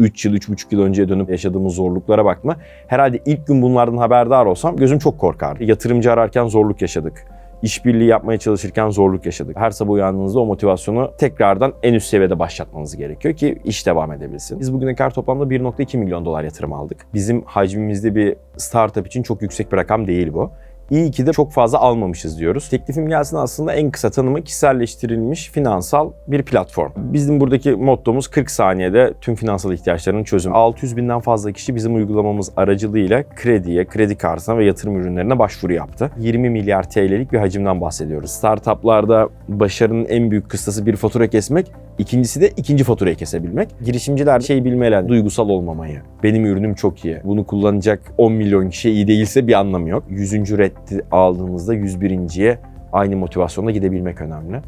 3 yıl, 3,5 yıl önceye dönüp yaşadığımız zorluklara bakma. Herhalde ilk gün bunlardan haberdar olsam gözüm çok korkardı. Yatırımcı ararken zorluk yaşadık. İşbirliği yapmaya çalışırken zorluk yaşadık. Her sabah uyandığınızda o motivasyonu tekrardan en üst seviyede başlatmanız gerekiyor ki iş devam edebilsin. Biz bugüne kadar toplamda 1.2 milyon dolar yatırım aldık. Bizim hacmimizde bir startup için çok yüksek bir rakam değil bu. İyi ki de çok fazla almamışız diyoruz. Teklifim gelsin aslında en kısa tanımı kişiselleştirilmiş finansal bir platform. Bizim buradaki mottomuz 40 saniyede tüm finansal ihtiyaçlarının çözümü. 600 binden fazla kişi bizim uygulamamız aracılığıyla krediye, kredi kartına ve yatırım ürünlerine başvuru yaptı. 20 milyar TL'lik bir hacimden bahsediyoruz. Startuplarda başarının en büyük kıstası bir fatura kesmek, ikincisi de ikinci faturayı kesebilmek. Girişimciler şey bilmeli, yani duygusal olmamayı. Benim ürünüm çok iyi. Bunu kullanacak 10 milyon kişi iyi değilse bir anlamı yok. 100. reddi aldığımızda 101.ye aynı motivasyonla gidebilmek önemli.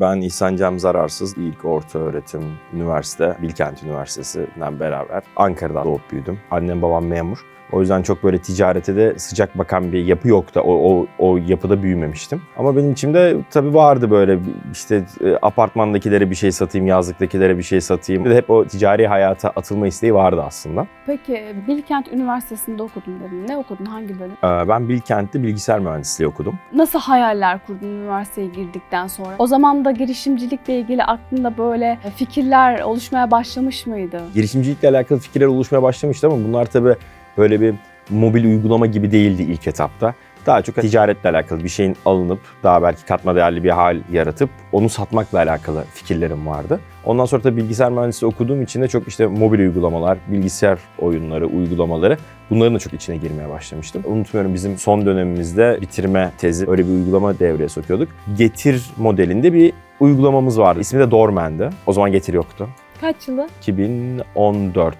Ben İhsan Cem Zararsız, ilk orta öğretim üniversite, Bilkent Üniversitesi'nden beraber Ankara'da doğup büyüdüm. Annem babam memur. O yüzden çok böyle ticarete de sıcak bakan bir yapı yok da o, o, o yapıda büyümemiştim. Ama benim içimde tabii vardı böyle işte e, apartmandakilere bir şey satayım, yazlıktakilere bir şey satayım. Hep o ticari hayata atılma isteği vardı aslında. Peki Bilkent Üniversitesi'nde okudum dedin. Ne okudun? Hangi bölüm? Ee, Ben Bilkent'te bilgisayar mühendisliği okudum. Nasıl hayaller kurdun üniversiteye girdikten sonra? O zaman da girişimcilikle ilgili aklında böyle fikirler oluşmaya başlamış mıydı? Girişimcilikle alakalı fikirler oluşmaya başlamıştı ama bunlar tabii böyle bir mobil uygulama gibi değildi ilk etapta. Daha çok ticaretle alakalı bir şeyin alınıp daha belki katma değerli bir hal yaratıp onu satmakla alakalı fikirlerim vardı. Ondan sonra da bilgisayar mühendisliği okuduğum için de çok işte mobil uygulamalar, bilgisayar oyunları, uygulamaları bunların da çok içine girmeye başlamıştım. Unutmuyorum bizim son dönemimizde bitirme tezi öyle bir uygulama devreye sokuyorduk. Getir modelinde bir uygulamamız vardı. İsmi de Doorman'dı. O zaman Getir yoktu. Kaç yılı? 2014.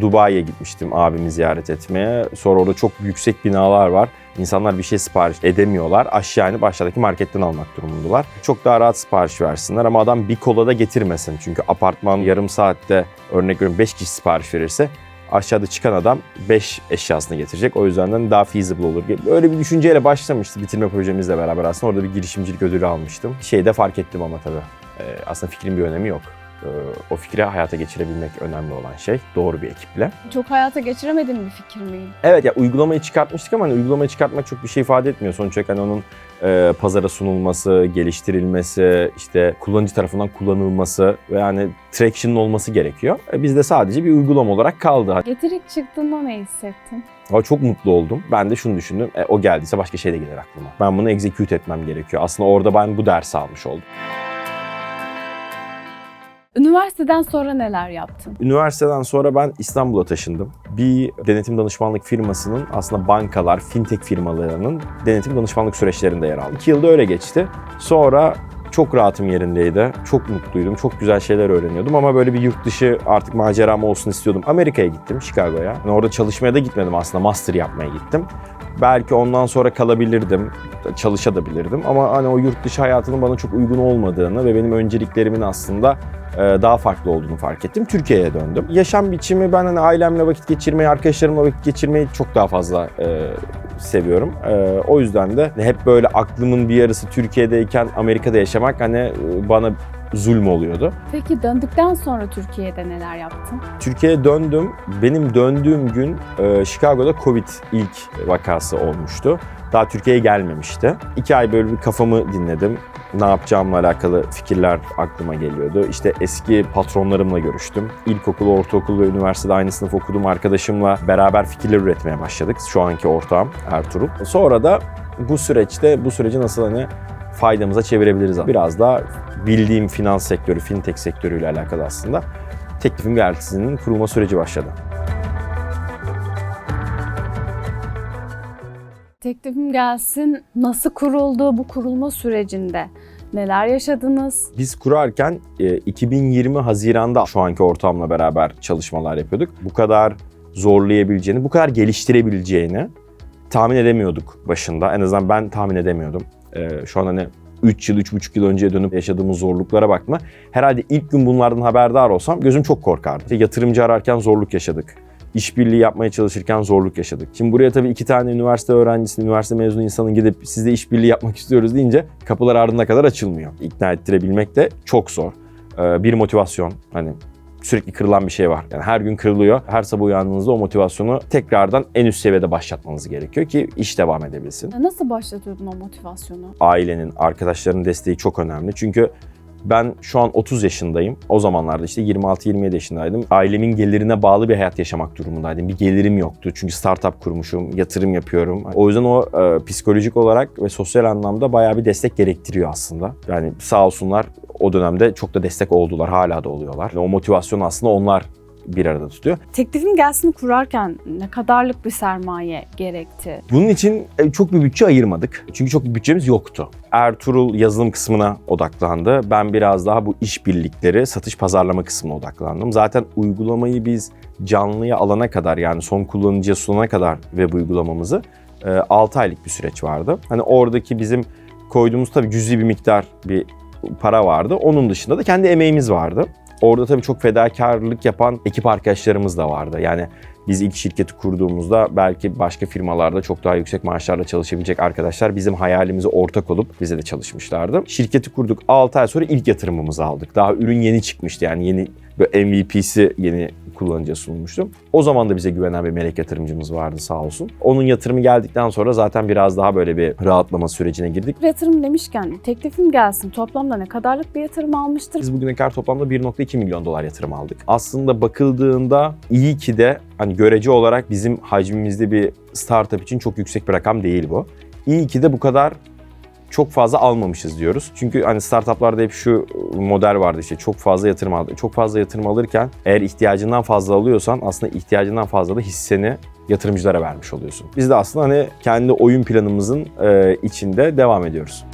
Dubai'ye gitmiştim abimi ziyaret etmeye. Sonra orada çok yüksek binalar var. İnsanlar bir şey sipariş edemiyorlar. Aşağı inip aşağıdaki marketten almak durumundalar. Çok daha rahat sipariş versinler ama adam bir kola da getirmesin. Çünkü apartman yarım saatte örnek veriyorum 5 kişi sipariş verirse aşağıda çıkan adam 5 eşyasını getirecek. O yüzden daha feasible olur. Öyle bir düşünceyle başlamıştı bitirme projemizle beraber aslında. Orada bir girişimcilik ödülü almıştım. Şeyde fark ettim ama tabii. Ee, aslında fikrin bir önemi yok. Ee, o fikri hayata geçirebilmek önemli olan şey. Doğru bir ekiple. Çok hayata geçiremediğin bir fikir miydi? Evet ya uygulamayı çıkartmıştık ama hani uygulamayı çıkartmak çok bir şey ifade etmiyor. Sonuç olarak hani onun e, pazara sunulması, geliştirilmesi, işte kullanıcı tarafından kullanılması ve yani traction'ın olması gerekiyor. E, bizde sadece bir uygulama olarak kaldı. Getirik çıktığında ne hissettin? Ama çok mutlu oldum. Ben de şunu düşündüm. E, o geldiyse başka şey de gelir aklıma. Ben bunu execute etmem gerekiyor. Aslında orada ben bu dersi almış oldum. Üniversiteden sonra neler yaptın? Üniversiteden sonra ben İstanbul'a taşındım. Bir denetim danışmanlık firmasının aslında bankalar, fintech firmalarının denetim danışmanlık süreçlerinde yer aldım. İki yılda öyle geçti. Sonra çok rahatım yerindeydi. Çok mutluydum. Çok güzel şeyler öğreniyordum ama böyle bir yurt dışı artık maceram olsun istiyordum. Amerika'ya gittim, Chicago'ya. Yani orada çalışmaya da gitmedim aslında. Master yapmaya gittim. Belki ondan sonra kalabilirdim, çalışabilirdim ama hani o yurt dışı hayatının bana çok uygun olmadığını ve benim önceliklerimin aslında daha farklı olduğunu fark ettim. Türkiye'ye döndüm. Yaşam biçimi ben hani ailemle vakit geçirmeyi, arkadaşlarımla vakit geçirmeyi çok daha fazla e, seviyorum. E, o yüzden de hep böyle aklımın bir yarısı Türkiye'deyken Amerika'da yaşamak hani e, bana zulm oluyordu. Peki döndükten sonra Türkiye'de neler yaptın? Türkiye'ye döndüm. Benim döndüğüm gün e, Chicago'da Covid ilk vakası olmuştu. Daha Türkiye'ye gelmemişti. İki ay böyle bir kafamı dinledim. Ne yapacağımla alakalı fikirler aklıma geliyordu. İşte eski patronlarımla görüştüm. İlkokul, ortaokul ve üniversitede aynı sınıf okuduğum arkadaşımla beraber fikirler üretmeye başladık. Şu anki ortağım Ertuğrul. Sonra da bu süreçte bu süreci nasıl hani faydamıza çevirebiliriz? Biraz daha bildiğim finans sektörü, fintech sektörüyle alakalı aslında teklifim geltisinin kurulma süreci başladı. Teklifim gelsin. Nasıl kuruldu bu kurulma sürecinde? Neler yaşadınız? Biz kurarken e, 2020 Haziran'da şu anki ortamla beraber çalışmalar yapıyorduk. Bu kadar zorlayabileceğini, bu kadar geliştirebileceğini tahmin edemiyorduk başında. En azından ben tahmin edemiyordum. E, şu an hani 3 yıl, 3,5 yıl önceye dönüp yaşadığımız zorluklara bakma. Herhalde ilk gün bunlardan haberdar olsam gözüm çok korkardı. İşte yatırımcı ararken zorluk yaşadık. İşbirliği yapmaya çalışırken zorluk yaşadık. Şimdi buraya tabii iki tane üniversite öğrencisi, üniversite mezunu insanın gidip sizle işbirliği yapmak istiyoruz deyince kapılar ardına kadar açılmıyor. İkna ettirebilmek de çok zor. Ee, Bir motivasyon hani sürekli kırılan bir şey var. Yani her gün kırılıyor. Her sabah uyandığınızda o motivasyonu tekrardan en üst seviyede başlatmanız gerekiyor ki iş devam edebilsin. Nasıl başlatıyordun o motivasyonu? Ailenin, arkadaşların desteği çok önemli. Çünkü ben şu an 30 yaşındayım. O zamanlarda işte 26-27 yaşındaydım. Ailemin gelirine bağlı bir hayat yaşamak durumundaydım. Bir gelirim yoktu. Çünkü startup kurmuşum, yatırım yapıyorum. O yüzden o e, psikolojik olarak ve sosyal anlamda bayağı bir destek gerektiriyor aslında. Yani sağ olsunlar o dönemde çok da destek oldular. Hala da oluyorlar. O motivasyonu aslında onlar bir arada tutuyor. Teklifim gelsin kurarken ne kadarlık bir sermaye gerekti? Bunun için e, çok bir bütçe ayırmadık. Çünkü çok bir bütçemiz yoktu. Ertuğrul yazılım kısmına odaklandı. Ben biraz daha bu işbirlikleri, satış pazarlama kısmına odaklandım. Zaten uygulamayı biz canlıya alana kadar yani son kullanıcıya sunana kadar web uygulamamızı 6 aylık bir süreç vardı. Hani oradaki bizim koyduğumuz tabii cüzi bir miktar bir para vardı. Onun dışında da kendi emeğimiz vardı. Orada tabii çok fedakarlık yapan ekip arkadaşlarımız da vardı. Yani biz ilk şirketi kurduğumuzda belki başka firmalarda çok daha yüksek maaşlarla çalışabilecek arkadaşlar bizim hayalimize ortak olup bize de çalışmışlardı. Şirketi kurduk 6 ay sonra ilk yatırımımızı aldık. Daha ürün yeni çıkmıştı yani yeni böyle MVP'si yeni kullanıcıya sunulmuştu. O zaman da bize güvenen bir melek yatırımcımız vardı sağ olsun. Onun yatırımı geldikten sonra zaten biraz daha böyle bir rahatlama sürecine girdik. Yatırım demişken teklifim gelsin toplamda ne kadarlık bir yatırım almıştır? Biz bugüne kadar toplamda 1.2 milyon dolar yatırım aldık. Aslında bakıldığında iyi ki de hani görece olarak bizim hacmimizde bir startup için çok yüksek bir rakam değil bu. İyi ki de bu kadar çok fazla almamışız diyoruz. Çünkü hani startuplarda hep şu model vardı işte çok fazla yatırım aldı. Çok fazla yatırım alırken eğer ihtiyacından fazla alıyorsan aslında ihtiyacından fazla da hisseni yatırımcılara vermiş oluyorsun. Biz de aslında hani kendi oyun planımızın içinde devam ediyoruz.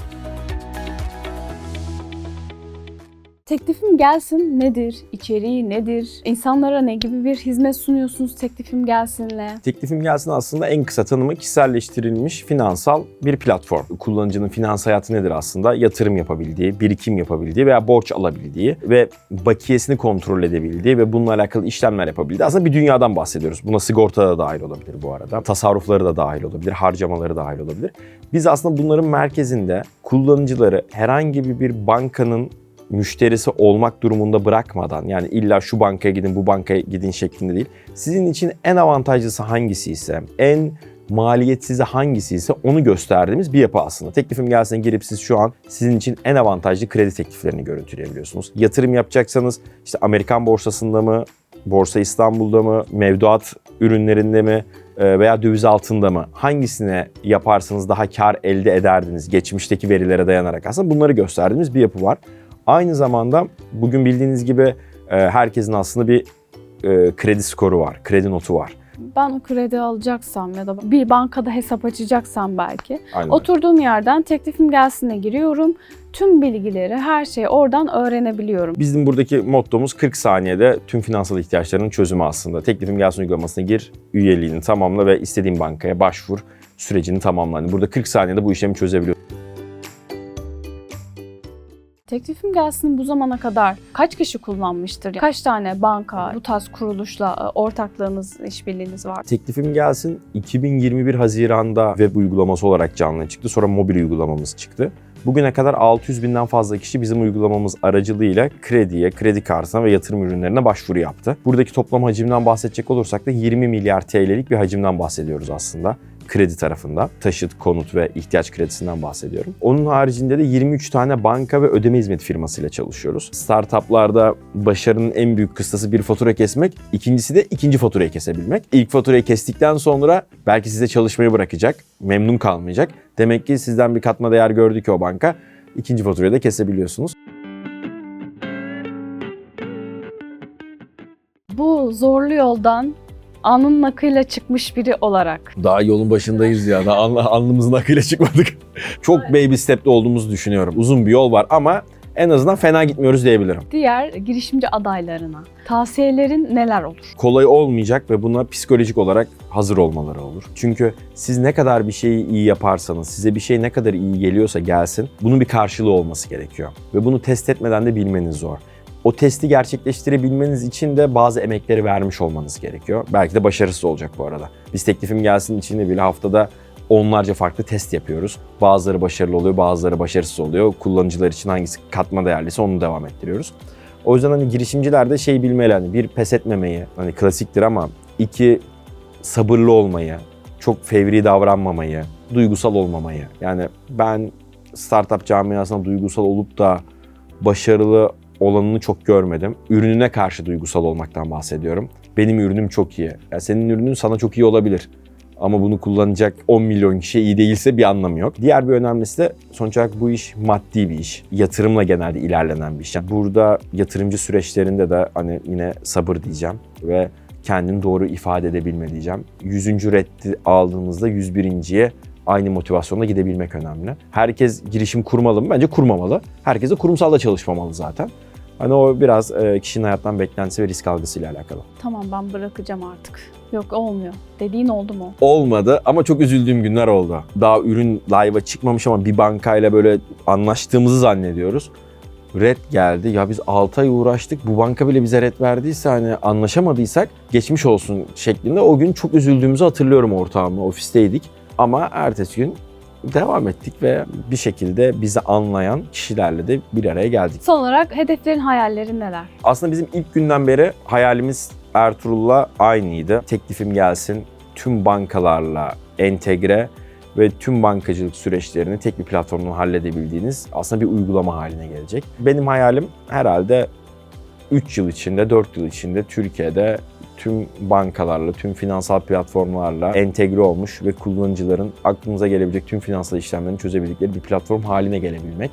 Teklifim gelsin nedir? İçeriği nedir? İnsanlara ne gibi bir hizmet sunuyorsunuz teklifim gelsinle? Teklifim gelsin aslında en kısa tanımı kişiselleştirilmiş finansal bir platform. Kullanıcının finans hayatı nedir aslında? Yatırım yapabildiği, birikim yapabildiği veya borç alabildiği ve bakiyesini kontrol edebildiği ve bununla alakalı işlemler yapabildiği aslında bir dünyadan bahsediyoruz. Buna sigorta da dahil olabilir bu arada. Tasarrufları da dahil olabilir, harcamaları dahil olabilir. Biz aslında bunların merkezinde kullanıcıları herhangi bir bankanın müşterisi olmak durumunda bırakmadan yani illa şu bankaya gidin bu bankaya gidin şeklinde değil. Sizin için en avantajlısı hangisi ise, en maliyetsizi hangisi ise onu gösterdiğimiz bir yapı aslında. Teklifim gelsin girip siz şu an sizin için en avantajlı kredi tekliflerini görüntüleyebiliyorsunuz. Yatırım yapacaksanız işte Amerikan borsasında mı, Borsa İstanbul'da mı, mevduat ürünlerinde mi e, veya döviz altında mı hangisine yaparsanız daha kar elde ederdiniz geçmişteki verilere dayanarak aslında bunları gösterdiğimiz bir yapı var. Aynı zamanda bugün bildiğiniz gibi e, herkesin aslında bir e, kredi skoru var, kredi notu var. Ben o kredi alacaksam ya da bir bankada hesap açacaksam belki Aynen. oturduğum yerden teklifim gelsin'e giriyorum. Tüm bilgileri, her şeyi oradan öğrenebiliyorum. Bizim buradaki mottomuz 40 saniyede tüm finansal ihtiyaçlarının çözümü aslında. Teklifim gelsin uygulamasına gir, üyeliğini tamamla ve istediğin bankaya başvur, sürecini tamamla. Yani burada 40 saniyede bu işlemi çözebiliyorsun. Teklifim gelsin bu zamana kadar kaç kişi kullanmıştır? Kaç tane banka, bu tarz kuruluşla e, ortaklığınız, işbirliğiniz var? Teklifim gelsin 2021 Haziran'da web uygulaması olarak canlıya çıktı. Sonra mobil uygulamamız çıktı. Bugüne kadar 600 binden fazla kişi bizim uygulamamız aracılığıyla krediye, kredi kartına ve yatırım ürünlerine başvuru yaptı. Buradaki toplam hacimden bahsedecek olursak da 20 milyar TL'lik bir hacimden bahsediyoruz aslında kredi tarafında. Taşıt, konut ve ihtiyaç kredisinden bahsediyorum. Onun haricinde de 23 tane banka ve ödeme hizmeti firmasıyla çalışıyoruz. Startuplarda başarının en büyük kıstası bir fatura kesmek, ikincisi de ikinci faturayı kesebilmek. İlk faturayı kestikten sonra belki size çalışmayı bırakacak, memnun kalmayacak. Demek ki sizden bir katma değer gördü ki o banka. ikinci faturayı da kesebiliyorsunuz. Bu zorlu yoldan alnının akıyla çıkmış biri olarak Daha yolun başındayız ya. Daha aln- alnımızın akıyla çıkmadık. Çok baby step'te olduğumuzu düşünüyorum. Uzun bir yol var ama en azından fena gitmiyoruz diyebilirim. diğer girişimci adaylarına tavsiyelerin neler olur? kolay olmayacak ve buna psikolojik olarak hazır olmaları olur. Çünkü siz ne kadar bir şeyi iyi yaparsanız, size bir şey ne kadar iyi geliyorsa gelsin, bunun bir karşılığı olması gerekiyor. Ve bunu test etmeden de bilmeniz zor. O testi gerçekleştirebilmeniz için de bazı emekleri vermiş olmanız gerekiyor. Belki de başarısız olacak bu arada. Biz teklifim gelsin içinde bile haftada onlarca farklı test yapıyoruz. Bazıları başarılı oluyor, bazıları başarısız oluyor. Kullanıcılar için hangisi katma değerliyse onu devam ettiriyoruz. O yüzden hani girişimciler de şey bilmeli hani bir pes etmemeyi, hani klasiktir ama iki sabırlı olmayı, çok fevri davranmamayı, duygusal olmamayı. Yani ben startup camiasında duygusal olup da başarılı olanını çok görmedim. Ürününe karşı duygusal olmaktan bahsediyorum. Benim ürünüm çok iyi. Ya senin ürünün sana çok iyi olabilir. Ama bunu kullanacak 10 milyon kişi iyi değilse bir anlamı yok. Diğer bir önemlisi de sonuç olarak bu iş maddi bir iş. Yatırımla genelde ilerlenen bir iş. Yani burada yatırımcı süreçlerinde de hani yine sabır diyeceğim ve kendini doğru ifade edebilme diyeceğim. 100. reddi aldığınızda 101.ye aynı motivasyonla gidebilmek önemli. Herkes girişim kurmalı mı? Bence kurmamalı. Herkes de kurumsal da çalışmamalı zaten. Hani o biraz e, kişinin hayattan beklentisi ve risk algısıyla alakalı. Tamam ben bırakacağım artık. Yok olmuyor. Dediğin oldu mu? Olmadı ama çok üzüldüğüm günler oldu. Daha ürün live'a çıkmamış ama bir bankayla böyle anlaştığımızı zannediyoruz. Red geldi. Ya biz 6 ay uğraştık. Bu banka bile bize red verdiyse hani anlaşamadıysak geçmiş olsun şeklinde. O gün çok üzüldüğümüzü hatırlıyorum ortağımla. Ofisteydik. Ama ertesi gün devam ettik ve bir şekilde bizi anlayan kişilerle de bir araya geldik. Son olarak hedeflerin, hayallerin neler? Aslında bizim ilk günden beri hayalimiz Ertuğrul'la aynıydı. Teklifim gelsin, tüm bankalarla entegre ve tüm bankacılık süreçlerini tek bir platformdan halledebildiğiniz aslında bir uygulama haline gelecek. Benim hayalim herhalde 3 yıl içinde, 4 yıl içinde Türkiye'de tüm bankalarla, tüm finansal platformlarla entegre olmuş ve kullanıcıların aklınıza gelebilecek tüm finansal işlemlerini çözebildikleri bir platform haline gelebilmek.